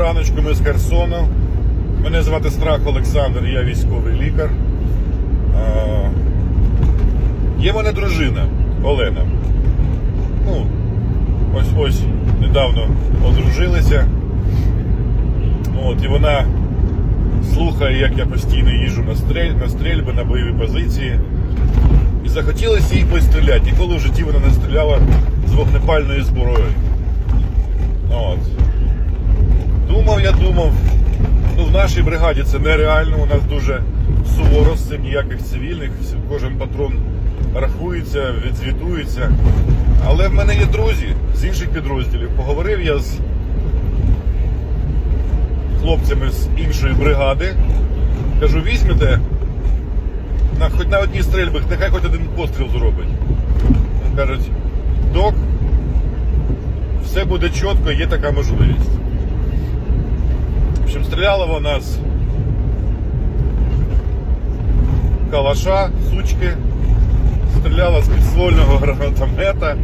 раночку ми з Херсону. Мене звати Страх Олександр, я військовий лікар. Є в мене дружина Олена. Ну, ось ось недавно одружилися. От, і вона слухає, як я постійно їжджу на, стрель, на стрільби, на бойові позиції. І захотілося їй постріляти. Ніколи в житті вона не стріляла з вогнепальної зброї. От. Думав. Ну, в нашій бригаді це нереально, у нас дуже суворо з цим ніяких цивільних, кожен патрон рахується, відзвітується. Але в мене є друзі з інших підрозділів. Поговорив я з хлопцями з іншої бригади. Кажу, візьмете на, хоч на одній стрільбах, нехай хоч один постріл зробить. Кажуть, док, все буде чітко, є така можливість. В общем, стріляла вона з калаша, сучки, стріляла з підствольного гранатомета,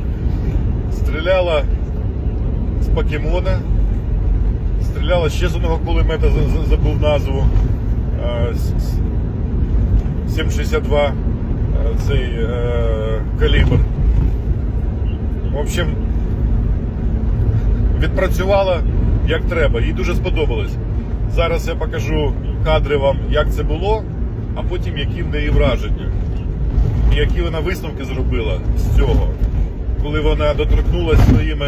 стріляла з покемона, стріляла ще з одного кулемета, за- за- забув назву. е, с- с- 7,62 е, цей е, калібр. В общем, відпрацювала як треба, їй дуже сподобалось. Зараз я покажу кадри вам, як це було, а потім які в неї враження. І які вона висновки зробила з цього, коли вона доторкнулася своїми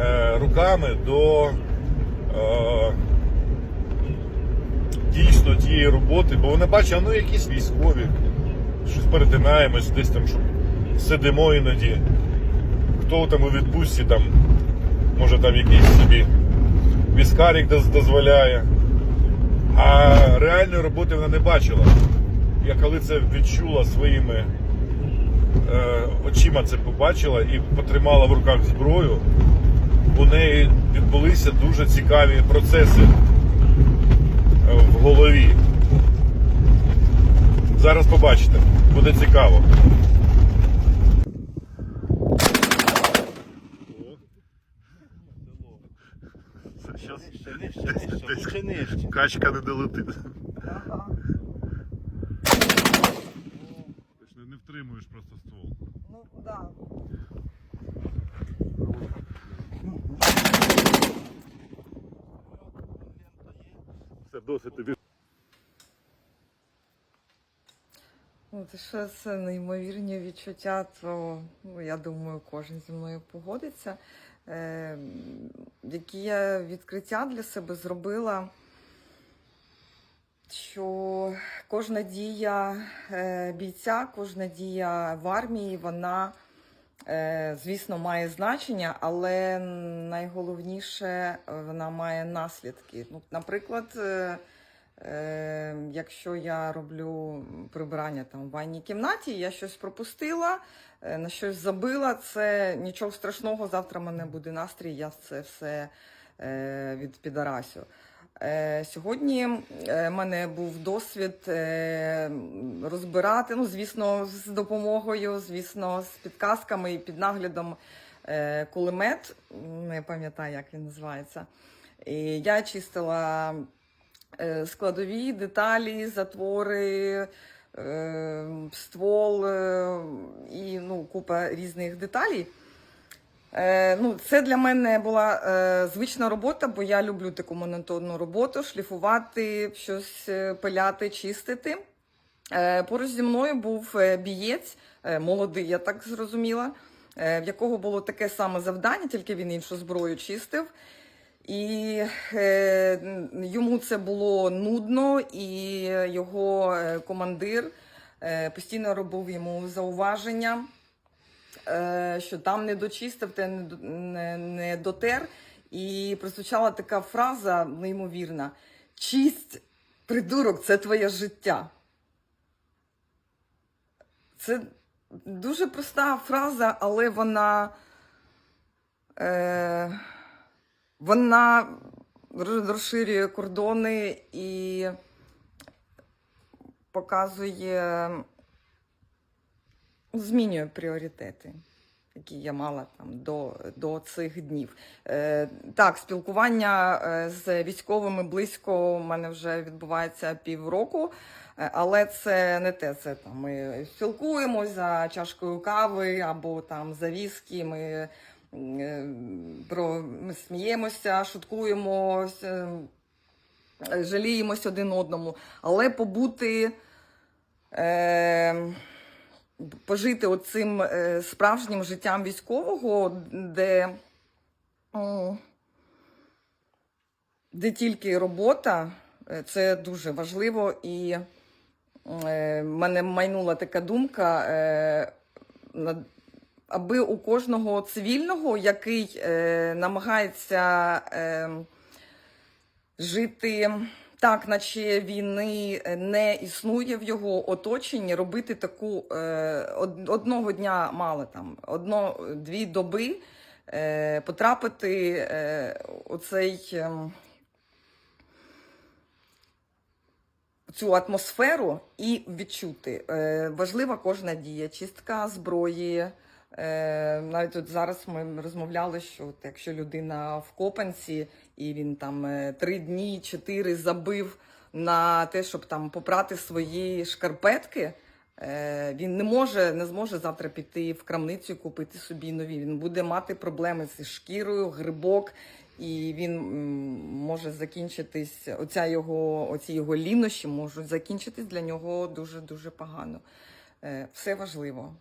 е, руками до е, дійсно тієї роботи, бо вона бачить, а ну якісь військові, щось перетинаємось, десь там щоб сидимо іноді. Хто там у відпустці, там, може там якийсь собі віскарик дозволяє. А реальної роботи вона не бачила. Я коли це відчула своїми е, очима це побачила і потримала в руках зброю, у неї відбулися дуже цікаві процеси е, в голові. Зараз побачите, буде цікаво. Зараз Нижче, нижче, нижче, лучше нижче. качка не долетить. Ага. Ти ж не, не втримуєш просто ствол. Ну, да. Все досить тобі. Ну, це що це неймовірні відчуття, то ну, я думаю, кожен зі мною погодиться. Е, які я відкриття для себе зробила, що кожна дія е, бійця, кожна дія в армії, вона, е, звісно, має значення, але найголовніше вона має наслідки. Ну, наприклад, е, Е, якщо я роблю прибирання там в ванній кімнаті, я щось пропустила, е, на щось забила, це нічого страшного, завтра в мене буде настрій, я це все е, від підарасю. Е, Сьогодні в мене був досвід е, розбирати, ну, звісно, з допомогою, звісно, з підказками і під наглядом е, кулемет, не пам'ятаю, як він називається. І я чистила е, складові деталі, затвори, е, ствол е, і ну, купа різних деталей. Е, ну, це для мене була е, звична робота, бо я люблю таку монотонну роботу, шліфувати, щось е, пиляти, чистити. Е, поруч зі мною був е, бієць, е, молодий, я так зрозуміла, е, в якого було таке саме завдання, тільки він іншу зброю чистив. І е, йому це було нудно, і його е, командир е, постійно робив йому зауваження, е, що там не дочистив, те не, не, дотер. І прозвучала така фраза неймовірна: чисть, придурок, це твоє життя. Це дуже проста фраза, але вона. Е, вона розширює кордони і показує, змінює пріоритети. які я мала там до, до цих днів. Е, так, спілкування е, з військовими близько у мене вже відбувається півроку. Е, Але це не те. Це там ми спілкуємось за чашкою кави або там за віскі. Ми, про, ми сміємося, шуткуємо, е, жаліємось один одному. Але побути, е, пожити оцим е, справжнім життям військового, де, де тільки робота, е, це дуже важливо. І е, в мене майнула така думка. Е, над- аби у кожного цивільного, який е, намагається е, жити так, наче війни не існує в його оточенні, робити таку е, одного дня мало там, одно, дві доби е, потрапити е, у цей. ем, цю атмосферу і відчути. Е, важлива кожна дія, чистка зброї. Е, навіть от зараз ми розмовляли, що от якщо людина в копанці і він там е, три дні, чотири забив на те, щоб там попрати свої шкарпетки. е, Він не може, не зможе завтра піти в крамницю купити собі нові. Він буде мати проблеми зі шкірою, грибок, і він може закінчитись. Оця його, оці його лінощі можуть закінчитись для нього дуже дуже погано. Все важливо.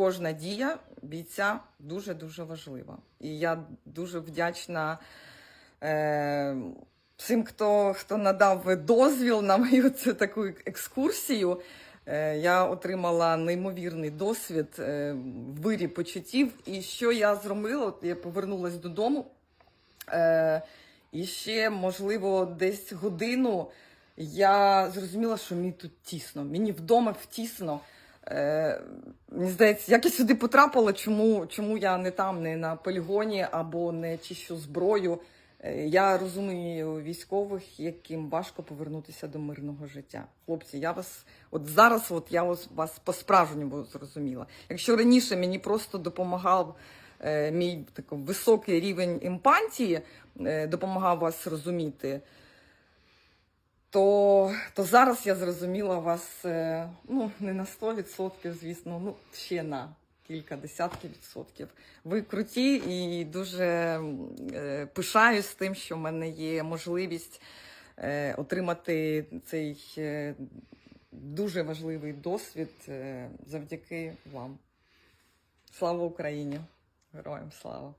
Кожна дія бійця дуже дуже важлива. І я дуже вдячна е, всім, хто, хто надав дозвіл на мою цю таку екскурсію. Е, Я отримала неймовірний досвід е, в вирі почуттів. І що я зробила? Я повернулася додому. Е, і ще, можливо, десь годину я зрозуміла, що мені тут тісно. Мені вдома втісно. Е, мені здається, як я сюди потрапила, чому, чому я не там, не на полігоні або не чищу зброю. Е, Я розумію військових, яким важко повернутися до мирного життя. Хлопці, я вас от зараз, от я ось вас по-справжньому зрозуміла. Якщо раніше мені просто допомагав е, мій такий високий рівень емпатії, е, допомагав вас розуміти, то, то зараз я зрозуміла вас е, ну, не на 100%, звісно, ну ще на кілька десятків відсотків. Ви круті і дуже е, пишаюсь тим, що в мене є можливість е, отримати цей дуже важливий досвід завдяки вам. Слава Україні! Героям слава!